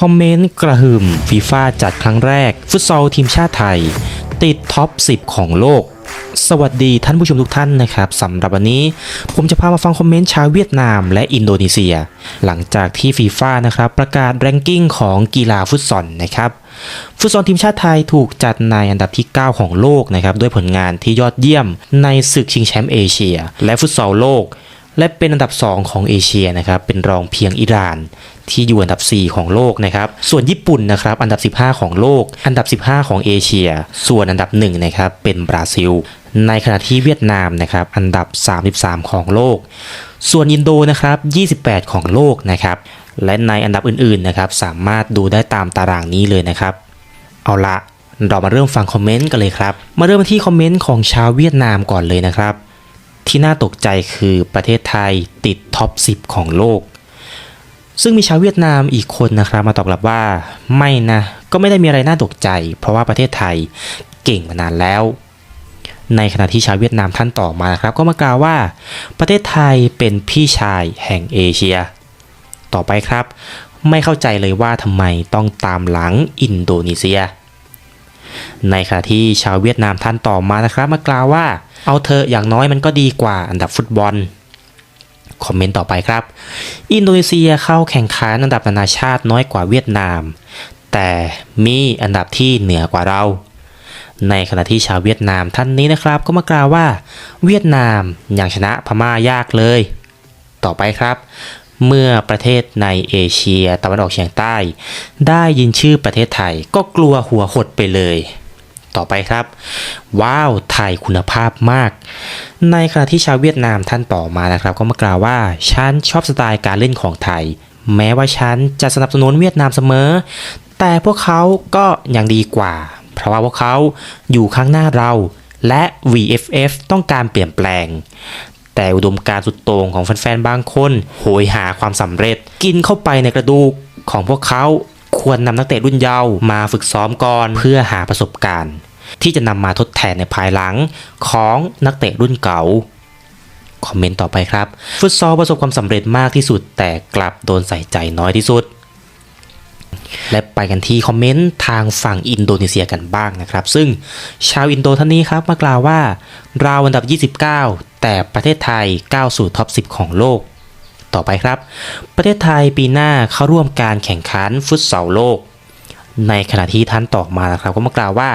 คอมเมนต์กระหึ่มฟีฟ่าจัดครั้งแรก ฟุตซอลทีมชาติไทย ติดท็อป 10 ของโลก สวัสดีท่านผู้ชมทุกท่านนะครับสำหรับวันนี้ ผมจะพามาฟังคอมเมนต์ชาวเวียดนามและอินโดนีเซีย หลังจากที่ฟีฟ่านะครับประกาศแรงกิ้งของกีฬาฟุตซอลนะครับฟุตซอลทีมชาติไทยถูกจัดในอันดับที่ 9 ของโลกนะครับด้วยผลงานที่ยอดเยี่ยมในศึกชิงแชมป์เอเชีย และฟุตซอลโลกและเป็นอันดับ 2 ของเอเชียนะครับ เป็นรองเพียงอิหร่าน ที่อยู่อันดับ 4 ของโลกนะครับ ส่วนญี่ปุ่นนะครับอันดับ 15 ของโลก อันดับ 15 ของเอเชีย ส่วนอันดับ1นะครับเป็นบราซิล ในขณะที่เวียดนามนะครับอันดับ 33 ของโลก ส่วนอินโดนะครับ 28 ของโลกนะครับ และในอันดับอื่นๆนะครับสามารถดูได้ตามตารางนี้เลยนะครับ เอาละเรามาเริ่มฟังคอมเมนต์กันเลยครับ มาเริ่มที่คอมเมนต์ของชาวเวียดนามก่อนเลยนะครับ ที่น่าตกใจคือประเทศไทยติดท็อป 10 ของโลก ซึ่งมีชาวเวียดนามอีกคนนะครับมาตอบกลับว่าไม่นะ ก็ไม่ได้มีอะไรน่าตกใจ เพราะว่าประเทศไทยเก่งมานานแล้ว ในขณะที่ชาวเวียดนามท่านต่อมาครับ ก็มากล่าวว่า ประเทศไทยเป็นพี่ชายแห่งเอเชีย ต่อไปครับ ไม่เข้าใจเลยว่าทำไมต้องตามหลังอินโดนีเซีย ในขณะที่ชาวเวียดนามท่านต่อมานะครับ มากล่าวว่า เอาเธออย่างน้อยมันก็ดีกว่าอันดับฟุตบอล คอมเมนต์ต่อไปครับ อินโดนีเซียเข้าแข่งขันอันดับนานาชาติน้อยกว่าเวียดนาม แต่มีอันดับที่เหนือกว่าเรา ในขณะที่ชาวเวียดนามท่านนี้นะครับ ก็มากล่าวว่า เวียดนามยังชนะพม่ายากเลย ต่อไปครับเมื่อประเทศในเอเชียตะวันออกเฉียงใต้ ได้ยินชื่อประเทศไทยก็กลัวหัวหดไปเลย ต่อไปครับ ว้าว ไทยคุณภาพมาก ในขณะที่ชาวเวียดนามท่านต่อมานะครับ ก็มากล่าวว่าฉันชอบสไตล์การเล่นของไทย แม้ว่าฉันจะสนับสนุนเวียดนามเสมอ แต่พวกเขาก็ยังดีกว่า เพราะว่าพวกเขาอยู่ข้างหน้าเรา และ VFF ต้องการเปลี่ยนแปลง แต่อุดมการณ์สุดโต่งของแฟนๆบางคน โหยหาความสำเร็จ กินเข้าไปในกระดูกของพวกเขาควรนำนักเตะรุ่นเยาว์มาฝึกซ้อมก่อนเพื่อหาประสบการณ์ ที่จะนำมาทดแทนในภายหลังของนักเตะรุ่นเก่าคอมเมนต์ต่อไปครับ ฟุตซอลประสบความสำเร็จมากที่สุด แต่กลับโดนใส่ใจน้อยที่สุด และไปกันที่คอมเมนต์ทางฝั่งอินโดนีเซียกันบ้างนะครับ ซึ่งชาวอินโดท่านนี้ครับมากล่าวว่า เราอันดับ 29 แต่ประเทศไทยก้าวสู่ท็อป 10 ของโลก ต่อไปครับ ประเทศไทยปีหน้าเข้าร่วมการแข่งขันฟุตซอลโลก ในขณะที่ท่านต่อมานะครับก็มากล่าวว่า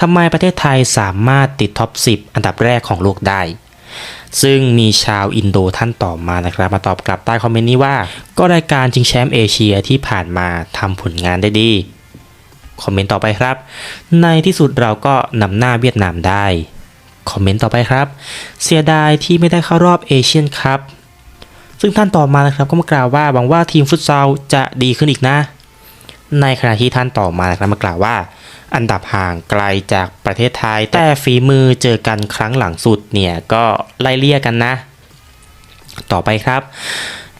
ทำไมประเทศไทยสามารถติดท็อป 10 อันดับแรกของโลกได้ ซึ่งมีชาวอินโดท่านต่อมานะครับ มาตอบกลับใต้คอมเมนต์นี้ว่า ก็รายการชิงแชมป์เอเชียที่ผ่านมาทำผลงานได้ดี คอมเมนต์ต่อไปครับ ในที่สุดเราก็นำหน้าเวียดนามได้ คอมเมนต์ต่อไปครับ เสียดายที่ไม่ได้เข้ารอบเอเชียนคัพซึ่งท่านต่อมานะครับก็มากล่าวว่าหวังว่าทีมฟุตซอลจะดีขึ้นอีกนะ ในขณะที่ท่านต่อมานะครับมากล่าวว่า อันดับห่างไกลจากประเทศไทย แต่ฝีมือเจอกันครั้งหลังสุดเนี่ยก็ไล่เลี่ยกันนะ ต่อไปครับ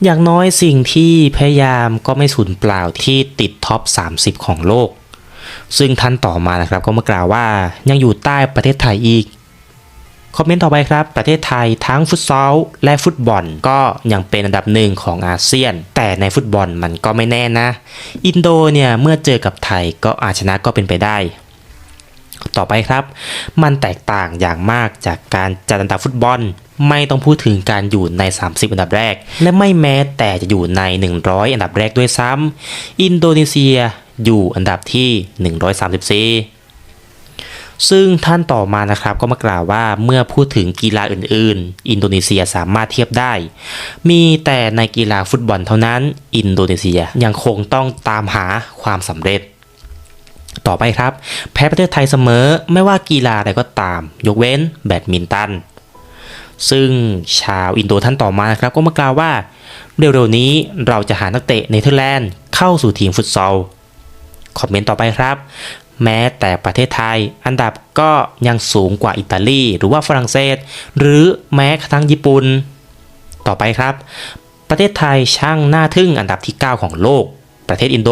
อย่างน้อยสิ่งที่พยายามก็ไม่สูญเปล่าที่ติดท็อป 30 ของโลก ซึ่งท่านต่อมานะครับก็มากล่าวว่ายังอยู่ใต้ประเทศไทยอีก คอมเมนต์ต่อไปครับ ประเทศไทยทั้งฟุตซอลและฟุตบอลก็ยังเป็นอันดับหนึ่งของอาเซียน แต่ในฟุตบอลมันก็ไม่แน่นะ อินโดเนี่ยเมื่อเจอกับไทยก็อาจชนะก็เป็นไปได้ ต่อไปครับ มันแตกต่างอย่างมากจากการจัดอันดับฟุตบอล ไม่ต้องพูดถึงการอยู่ใน 30 อันดับแรก และไม่แม้แต่จะอยู่ใน 100 อันดับแรกด้วยซ้ำอินโดนีเซียอยู่อันดับที่ 134 ซึ่งท่านต่อมานะครับก็มากล่าวว่าเมื่อพูดถึงกีฬาอื่น ๆ อินโดนีเซียสามารถเทียบได้ มีแต่ในกีฬาฟุตบอลเท่านั้น อินโดนีเซียยังคงต้องตามหาความสำเร็จ ต่อไปครับ แพ้ประเทศไทยเสมอไม่ว่ากีฬาอะไรก็ตาม ยกเว้นแบดมินตันซึ่งชาวอินโดท่านต่อมานะครับก็มากล่าวว่า เร็วๆนี้เราจะหานักเตะเนเธอร์แลนด์เข้าสู่ทีมฟุตซอลคอมเมนต์ต่อไปครับ แม้แต่ประเทศไทย อันดับก็ยังสูงกว่าอิตาลี หรือว่าฝรั่งเศส หรือแม้กระทั่งญี่ปุ่น ต่อไปครับ ประเทศไทยช่างน่าทึ่งอันดับที่ 9 ของโลก ประเทศอินโด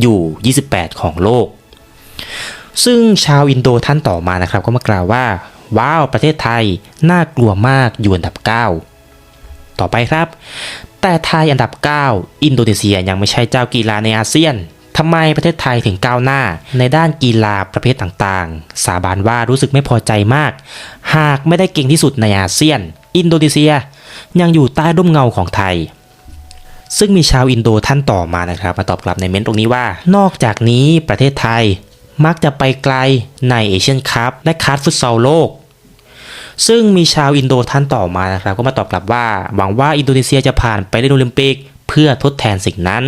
อยู่ 28 ของโลก ซึ่งชาวอินโดท่านต่อมานะครับ ก็มากล่าวว่า ว้าว ประเทศไทยน่ากลัวมากอยู่อันดับ 9 ต่อไปครับ แต่ไทยอันดับ 9 อินโดนีเซียยังไม่ใช่เจ้ากีฬาในอาเซียน ทำไมประเทศไทยถึงก้าวหน้า ในด้านกีฬาประเภทต่างๆ สาบานว่ารู้สึกไม่พอใจมาก หากไม่ได้เก่งที่สุดในอาเซียน อินโดนีเซีย ยังอยู่ใต้ร่มเงาของไทย ซึ่งมีชาวอินโดท่านต่อมานะครับ มาตอบกลับในเม้นต์ตรงนี้ว่า นอกจากนี้ประเทศไทยมักจะไปไกลในเอเชียนคัพและคัพฟุตซอลโลก ซึ่งมีชาวอินโดท่านต่อมานะครับ ก็มาตอบกลับว่า หวังว่าอินโดนีเซียจะผ่านไปเล่นโอลิมปิก เพื่อทดแทนสิ่งนั้น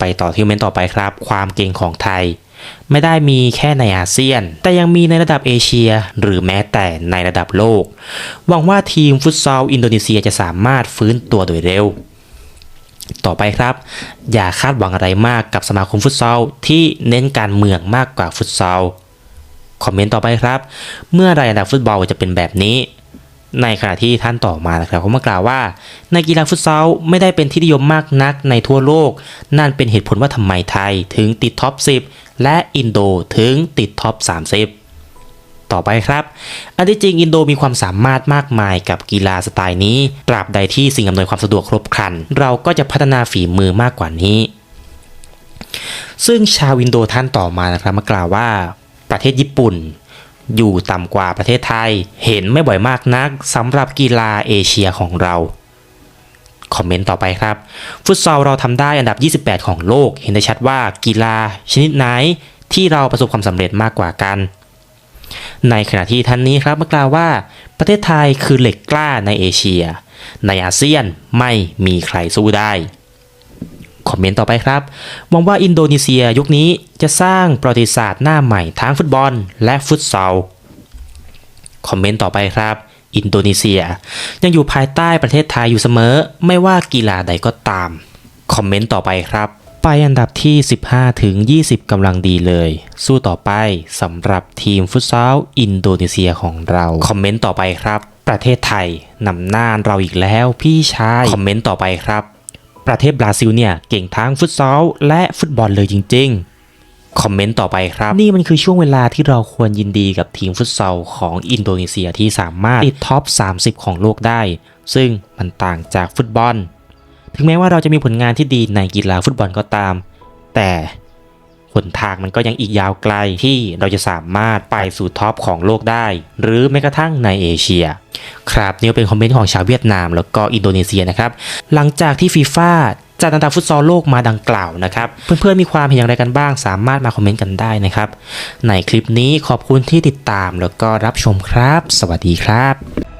ไปต่อที่เมนต์ต่อไปครับ ความเก่งของไทย ไม่ได้มีแค่ในอาเซียน แต่ยังมีในระดับเอเชีย หรือแม้แต่ในระดับโลก หวังว่าทีมฟุตซอลอินโดนีเซียจะสามารถฟื้นตัวโดยเร็วต่อไปครับ อย่าคาดหวังอะไรมากกับสมาคมฟุตซอลที่เน้นการเมืองมากกว่าฟุตซอลคอมเมนต์ต่อไปครับ เมื่อไรอันดับฟุตบอลจะเป็นแบบนี้ ในขณะที่ท่านต่อมานะครับเขามากล่าวว่า ในกีฬาฟุตซอลไม่ได้เป็นที่นิยมมากนักในทั่วโลก นั่นเป็นเหตุผลว่าทำไมไทยถึงติดท็อป 10 และอินโดถึงติดท็อป 30ต่อไปครับ อันที่จริงอินโดมีความสามารถมากมายกับกีฬาสไตล์นี้ ตราบใดที่สิ่งอำนวยความสะดวกครบครัน เราก็จะพัฒนาฝีมือมากกว่านี้ ซึ่งชาวอินโดท่านต่อมานะครับมากล่าวว่า ประเทศญี่ปุ่น อยู่ต่ำกว่าประเทศไทย เห็นไม่บ่อยมากนักสำหรับกีฬาเอเชียของเรา คอมเมนต์ต่อไปครับ ฟุตซอลเราทำได้อันดับ 28 ของโลก เห็นได้ชัดว่ากีฬาชนิดไหนที่เราประสบความสำเร็จมากกว่ากัน ในขณะที่ท่านนี้ครับมากล่าวว่า ประเทศไทยคือเหล็กกล้าในเอเชีย ในอาเซียนไม่มีใครสู้ได้ คอมเมนต์ต่อไปครับหวังว่าอินโดนีเซียยุคนี้จะสร้างประวัติศาสตร์หน้าใหม่ทั้งฟุตบอล และฟุตซอลคอมเมนต์ต่อไปครับ อินโดนีเซีย ยังอยู่ภายใต้ประเทศไทยอยู่เสมอ ไม่ว่ากีฬาใดก็ตาม คอมเมนต์ต่อไปครับ ไปอันดับที่ 15 ถึง 20กำลังดีเลย สู้ต่อไปสำหรับทีมฟุตซอลอินโดนีเซียของเรา คอมเมนต์ต่อไปครับ ประเทศไทยนำหน้าเราอีกแล้วพี่ชาย คอมเมนต์ต่อไปครับ ประเทศบราซิลเนี่ยเก่งทั้งฟุตซอลและฟุตบอลเลยจริง ๆ คอมเมนต์ต่อไปครับ นี่มันคือช่วงเวลาที่เราควรยินดีกับทีมฟุตซอลของอินโดนีเซียที่สามารถติดท็อป 30 ของโลกได้ ซึ่งมันต่างจากฟุตบอล ถึงแม้ว่าเราจะมีผลงานที่ดีในกีฬาฟุตบอลก็ตาม แต่ หนทางมันก็ยังอีกยาวไกลที่เราจะสามารถไปสู่ท็อปของโลกได้ หรือแม้กระทั่งในเอเชีย ครับนี่เป็นคอมเมนต์ของชาวเวียดนาม แล้วก็อินโดนีเซียนะครับ หลังจากที่ฟีฟ่าจัดอันดับฟุตซอลโลกมาดังกล่าวนะครับ เพื่อนๆมีความเห็นอย่างไรกันบ้าง สามารถมาคอมเมนต์กันได้นะครับ ในคลิปนี้ขอบคุณที่ติดตามแล้วก็รับชมครับ สวัสดีครับ